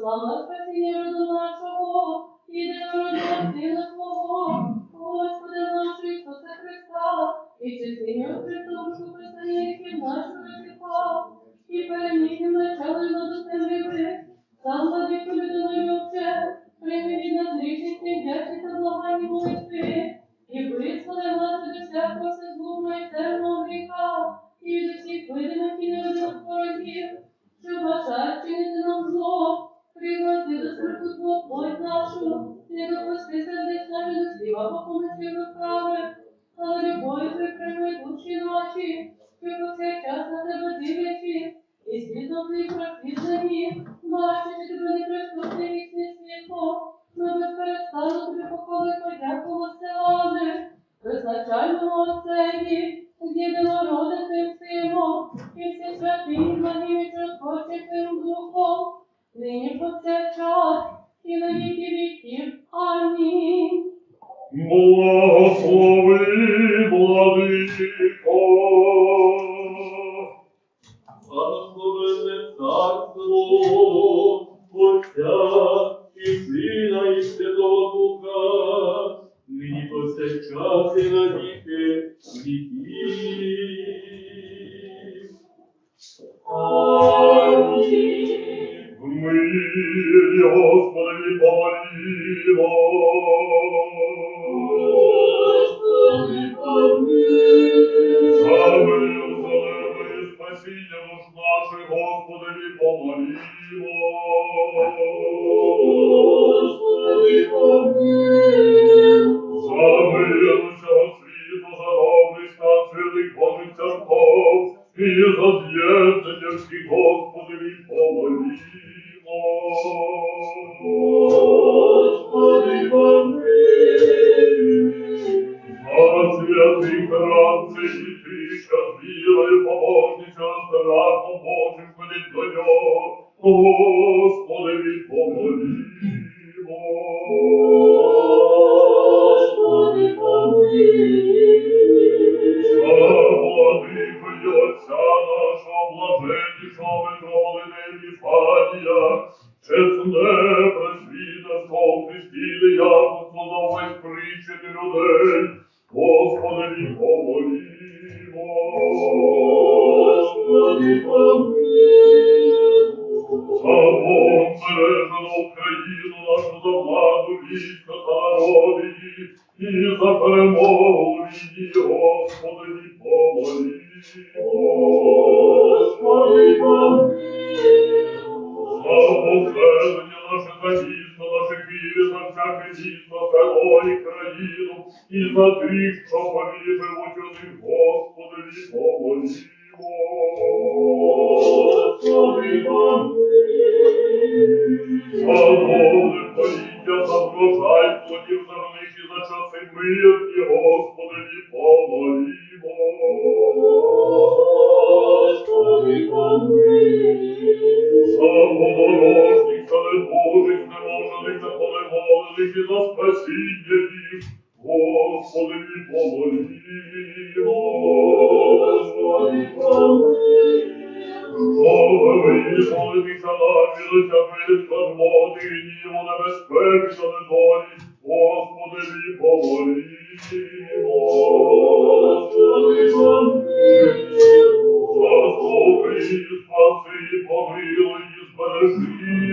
kullanmak ve seni yararlı outra Oh, boy.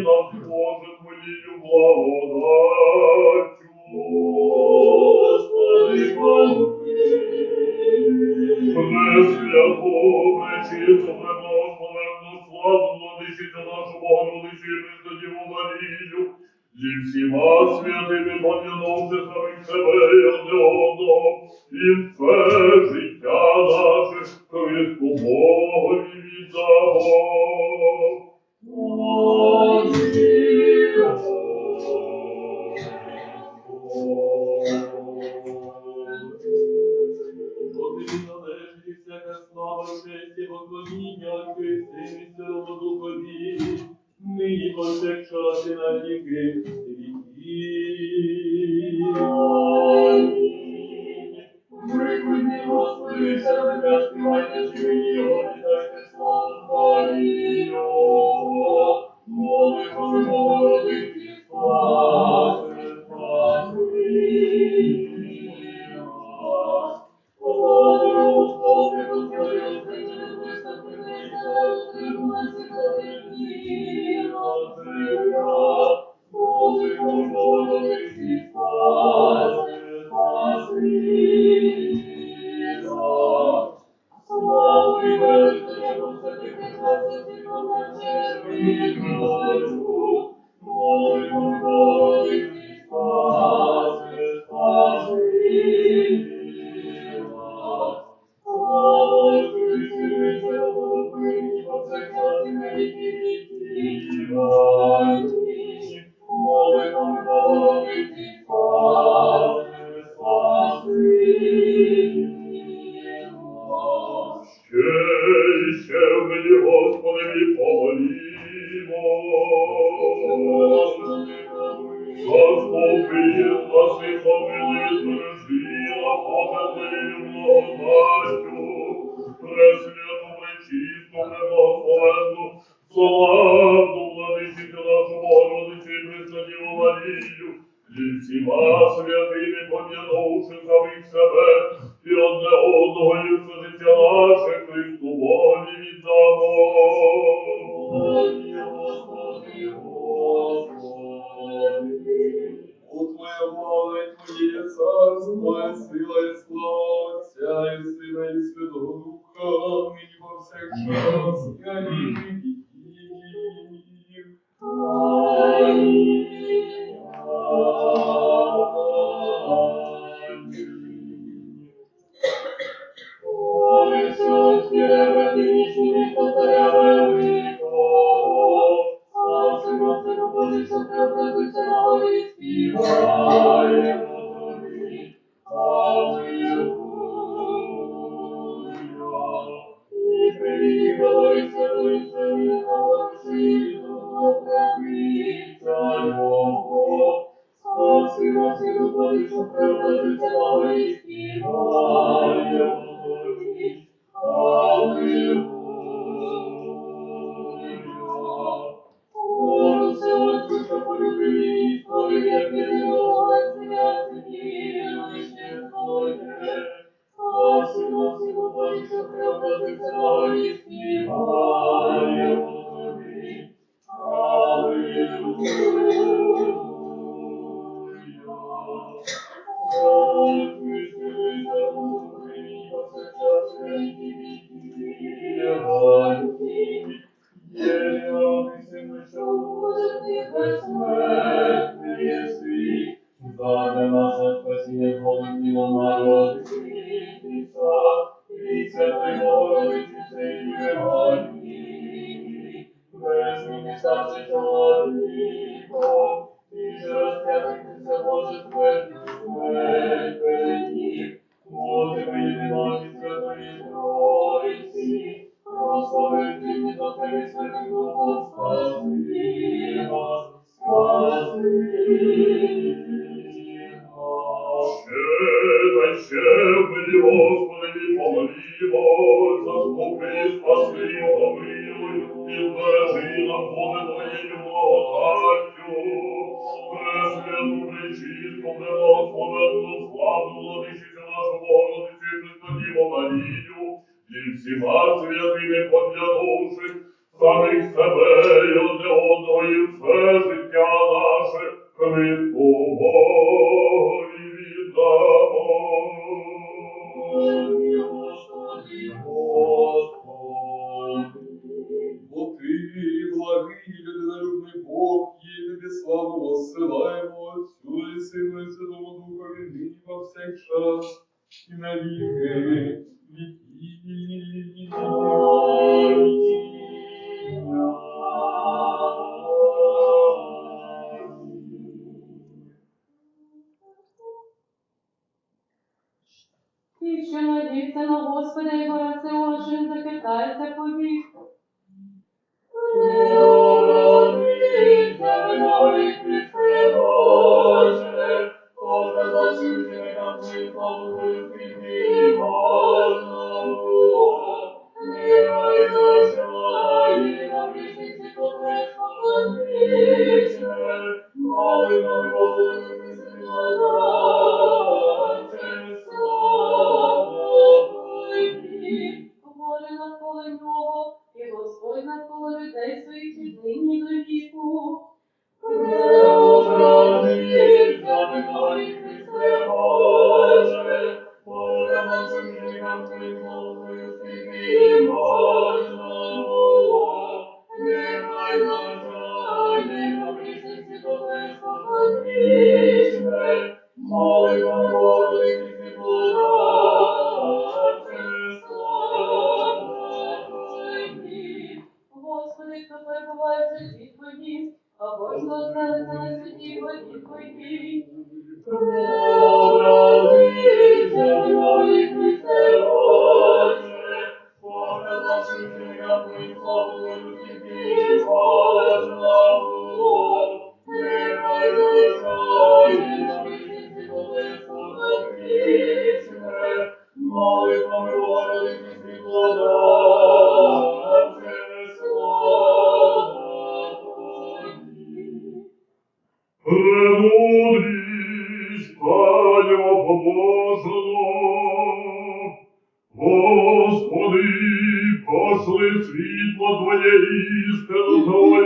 Сила Бога, молю, благодать. wonder, oh, на Господа і бороться очі, захитайся повік. Премудрість Твоя побожила, Господи, пошли світло Твоє істину Твоє,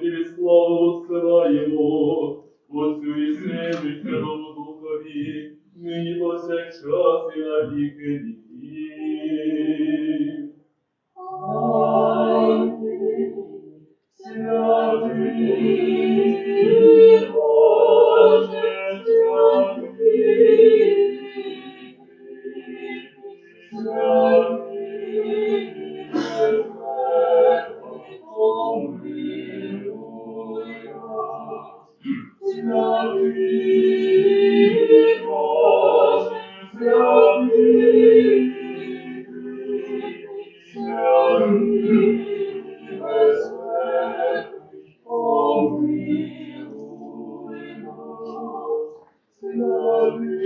Тобі від славу, сила.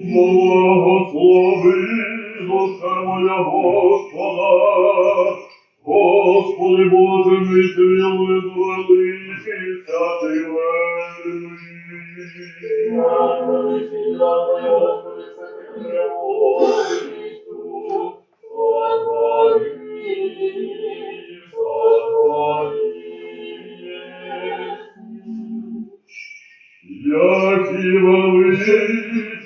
Благослови душа моя Господа, Господи Боже, мій твій величіся ти Я і величі,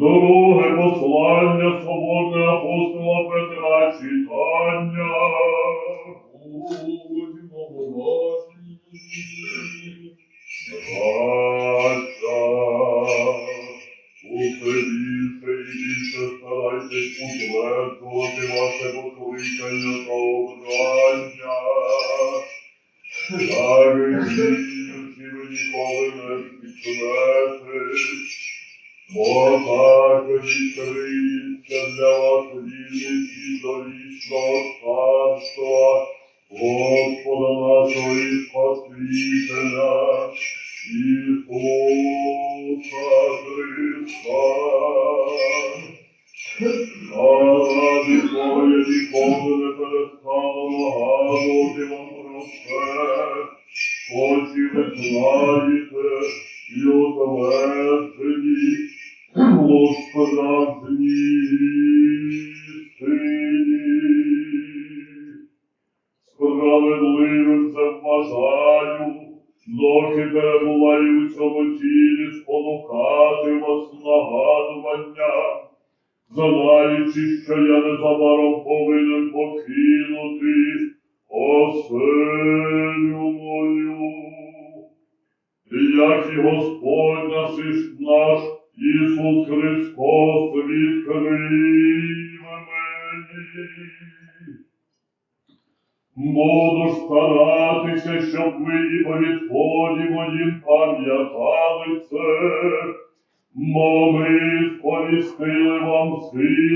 Дороге послання свободне апостола Петра читання. Будьмо уважні. Браття, усе більше і більше старайтесь утверджувати ваше покликання ніколи не спіткнетесь, бо так відкриється для вас вільність до вічного царства Господа нашого і Спасителя Ісуса Христа. Христос відкрив мені. Буду старатися, щоб ви і по відході моїм пам'ятали це, бо ми сповістили вам силу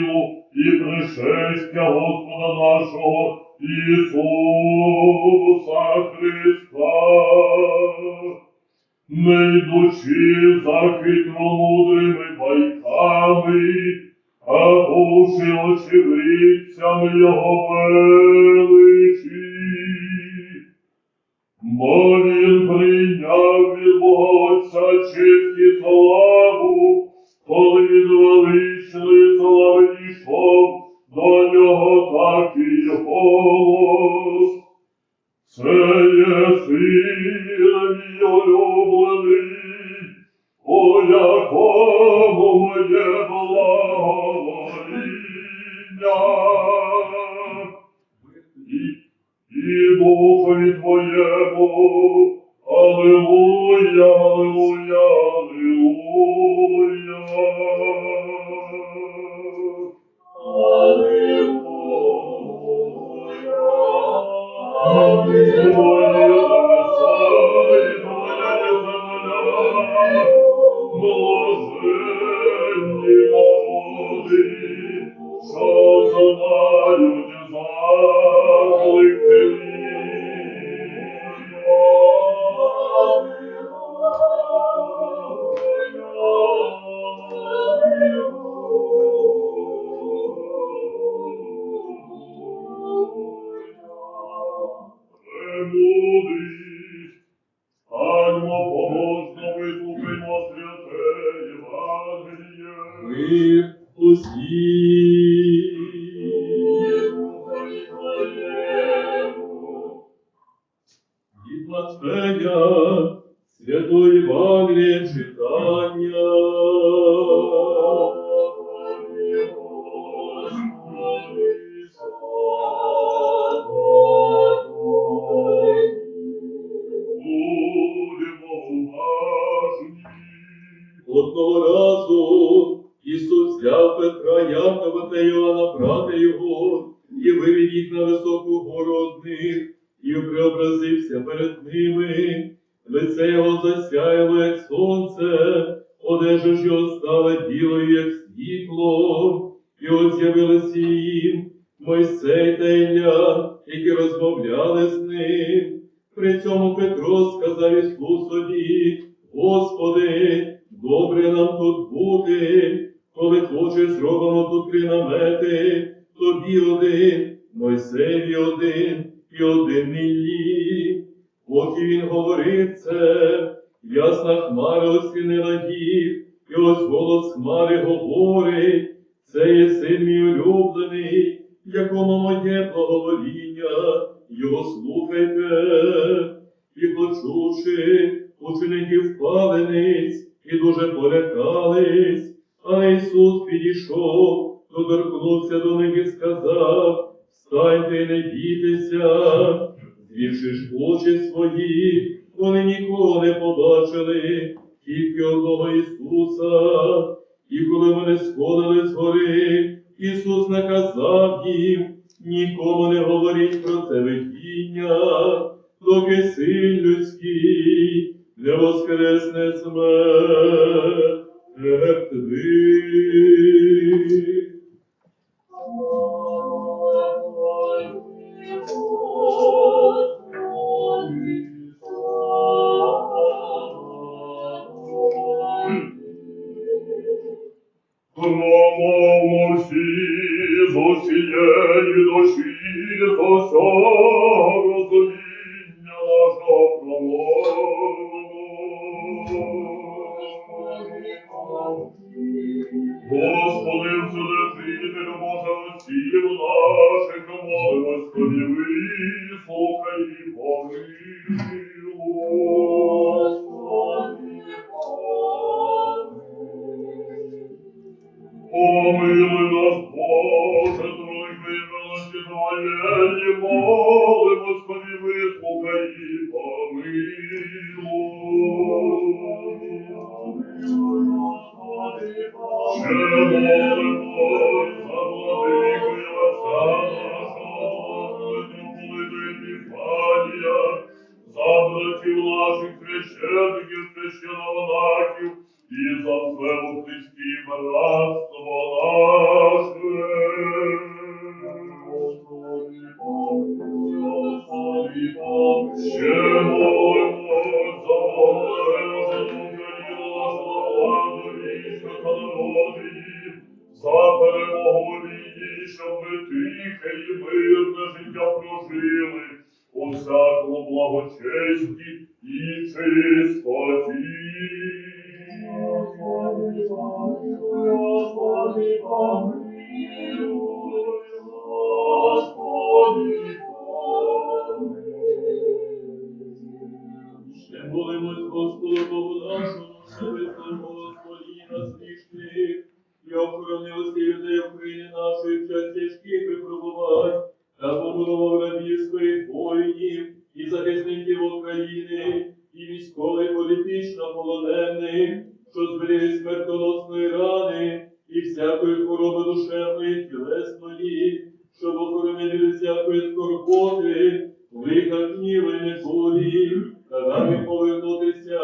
Одного разу Ісус взяв Петра, Якова та Йоанна, брата його, і ось голос хмари говорить, це є син мій улюблений, якому моє благовоління, його слухайте, і почувши учеників палениць, і дуже полякались, але Ісус підійшов, доторкнувся до них і сказав, встаньте і не бійтеся, звівши ж очі свої, вони нікого не побачили, тільки одного Ісуса. І коли вони сходили з гори, Ісус наказав їм, нікому не говоріть про це видіння, доки син людський не воскресне смерть. милості твоєї, молимось тобі, вислухай і помилуй. Ще молимось Всякому благочесті і чистоті. Ще молимось Господу Богу нашому, що вислухав Господі нас грішних, і охорони усі людей України нашої в час тяжких випробувань, та побудував рабів своїх воїнів і захисників України, і військово політично полонених, що зберігли смертоносної рани і всякої хвороби душевної, тілесної, щоб охоронити від всякої скорботи, лиха гніви, й недолі, та нам повернутися